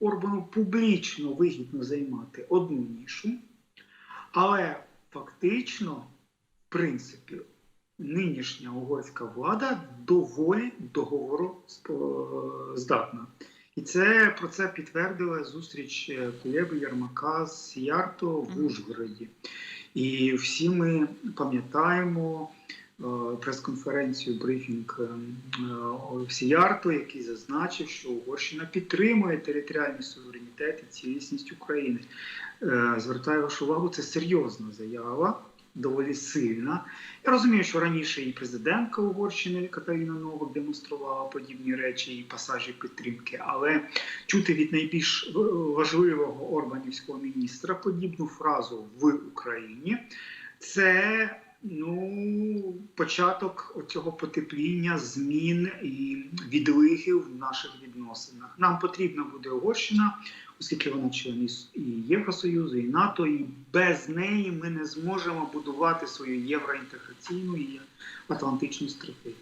Орбану публічно вигідно займати одну нішу, але фактично, в принципі, нинішня угорська влада доволі договороздатна. І це про це підтвердила зустріч е, Кулеби Ярмака з Сіярто в Ужгороді. І всі ми пам'ятаємо е, прес-конференцію брифінг е, е, який зазначив, що Угорщина підтримує територіальний суверенітет і цілісність України. Е, Звертаю вашу увагу, це серйозна заява, доволі сильна. Я розумію, що раніше і президентка Угорщини Катерина Новак демонструвала подібні речі і пасажі підтримки, але чути від найбільш важливого орбанівського міністра подібну фразу в Україні це ну, початок цього потепління, змін і відлигів в наших відносинах. Нам потрібна буде Угорщина, оскільки вона член і Євросоюзу, і НАТО, і без неї ми не зможемо будувати свою євроінтеграційну і атлантичну стратегію.